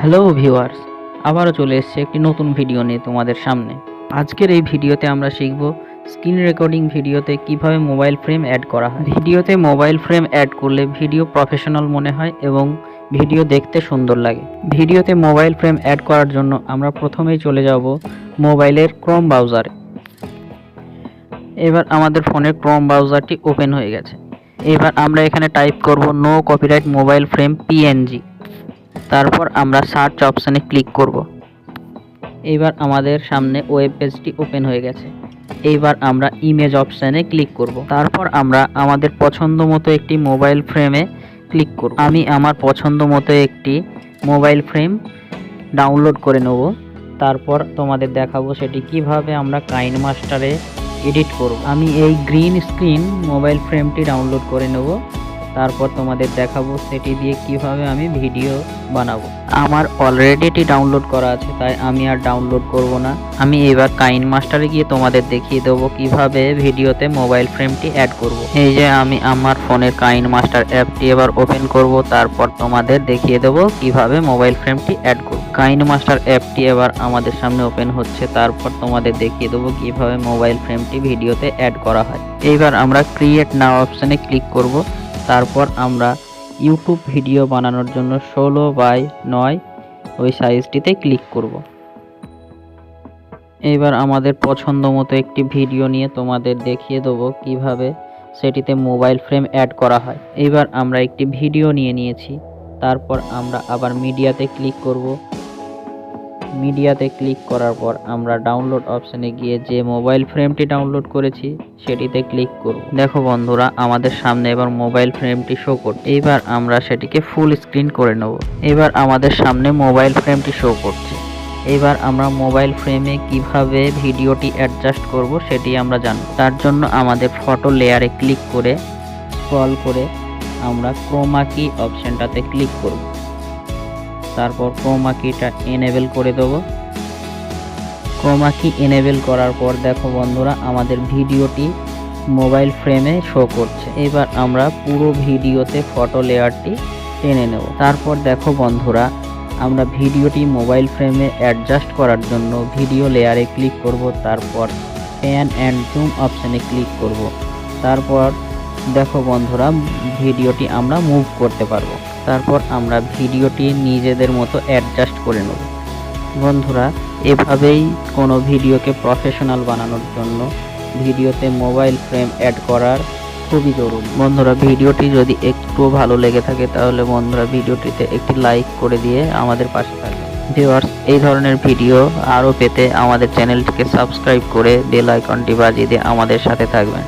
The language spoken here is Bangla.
হ্যালো ভিউয়ার্স আবারও চলে এসেছে একটি নতুন ভিডিও নিয়ে তোমাদের সামনে। আজকের এই ভিডিওতে আমরা শিখব স্ক্রিন রেকর্ডিং ভিডিওতে কীভাবে মোবাইল ফ্রেম অ্যাড করা হয়। ভিডিওতে মোবাইল ফ্রেম অ্যাড করলে ভিডিও প্রফেশনাল মনে হয় এবং ভিডিও দেখতে সুন্দর লাগে। ভিডিওতে মোবাইল ফ্রেম অ্যাড করার জন্য আমরা প্রথমেই চলে যাব মোবাইলের ক্রোম ব্রাউজারে এবার আমাদের ফোনের ক্রোম ব্রাউজারটি ওপেন হয়ে গেছে। এবার আমরা এখানে টাইপ করব no copyright mobile frame PNG তারপর আমরা সার্চ অপশানে ক্লিক করব। এবার আমাদের সামনে ওয়েব পেজটি ওপেন হয়ে গেছে। এইবার আমরা ইমেজ অপশানে ক্লিক করব। তারপর আমরা আমাদের পছন্দ মতো একটি মোবাইল ফ্রেমে ক্লিক করব। আমি আমার পছন্দ মতো একটি মোবাইল ফ্রেম ডাউনলোড করে নেব। তারপর তোমাদের দেখাবো সেটি কীভাবে আমরা কাইন মাস্টারে এডিট করব। আমি এই গ্রিন স্ক্রিন মোবাইল ফ্রেমটি ডাউনলোড করে নেব। তারপর তোমাদের দেখাবো সেটি দিয়ে কীভাবে আমি ভিডিও বানাবো। আমার অলরেডি এটি ডাউনলোড করা আছে, তাই আমি আর ডাউনলোড করব না। আমি এবার কাইন মাস্টারে গিয়ে তোমাদের দেখিয়ে দেবো কীভাবে ভিডিওতে মোবাইল ফ্রেমটি অ্যাড করব। এই যে আমি আমার ফোনের কাইন মাস্টার অ্যাপটি এবার ওপেন করব, তারপর তোমাদের দেখিয়ে দেবো কীভাবে মোবাইল ফ্রেমটি অ্যাড করব। কাইন মাস্টার অ্যাপটি এবার আমাদের সামনে ওপেন হচ্ছে, তারপর তোমাদের দেখিয়ে দেবো কীভাবে মোবাইল ফ্রেমটি ভিডিওতে অ্যাড করা হয়। এইবার আমরা ক্রিয়েট নাও অপশানে ক্লিক করব। তারপর আমরা ইউটিউব ভিডিও বানানোর জন্য ষোলো বাই নয় ওই সাইজটিতে ক্লিক করব। এবার আমাদের পছন্দ মতো একটি ভিডিও নিয়ে তোমাদের দেখিয়ে দেবো কীভাবে সেটিতে মোবাইল ফ্রেম অ্যাড করা হয়। এবার আমরা একটি ভিডিও নিয়ে নিয়েছি, তারপর আমরা আবার মিডিয়াতে ক্লিক করব। মিডিয়াতে ক্লিক করার পর আমরা ডাউনলোড অপশানে গিয়ে যে মোবাইল ফ্রেমটি ডাউনলোড করেছি, সেটিতে ক্লিক করব। দেখো বন্ধুরা, আমাদের সামনে এবার মোবাইল ফ্রেমটি শো করছে। এবার আমরা সেটিকে ফুল স্ক্রিন করে নেব। এবার আমাদের সামনে মোবাইল ফ্রেমটি শো করছে। এবার আমরা মোবাইল ফ্রেমে কীভাবে ভিডিওটি অ্যাডজাস্ট করব সেটি আমরা জানব। তার জন্য আমাদের ফটো লেয়ারে ক্লিক করে, স্ক্রল করে আমরা ক্রোমা কি অপশনটাতে ক্লিক করব। তারপর ক্রোমা কিটা এনেবেল করে দেবো। ক্রোমা কি এনেবেল করার পর দেখো বন্ধুরা, আমাদের ভিডিওটি মোবাইল ফ্রেমে শো করছে। এবার আমরা পুরো ভিডিওতে ফটো লেয়ারটি টেনে নেব। তারপর দেখো বন্ধুরা, আমরা ভিডিওটি মোবাইল ফ্রেমে অ্যাডজাস্ট করার জন্য ভিডিও লেয়ারে ক্লিক করব, তারপর প্যান অ্যান্ড জুম অপশানে ক্লিক করব। তারপর দেখো বন্ধুরা, ভিডিওটি আমরা মুভ করতে পারব। তারপর আমরা ভিডিওটি নিজেদের মতো অ্যাডজাস্ট করে নেব। বন্ধুরা, এভাবেই কোনো ভিডিওকে প্রফেশনাল বানানোর জন্য ভিডিওতে মোবাইল ফ্রেম অ্যাড করার খুবই জরুরি। বন্ধুরা, ভিডিওটি যদি একটু ভালো লেগে থাকে, তাহলে বন্ধুরা ভিডিওটিতে একটি লাইক করে দিয়ে আমাদের পাশে থাকবেন। ভিউয়ার্স এই ধরনের ভিডিও আরও পেতে আমাদের চ্যানেলটিকে সাবস্ক্রাইব করে বেল আইকনটি বাজিয়ে দিয়ে আমাদের সাথে থাকবেন।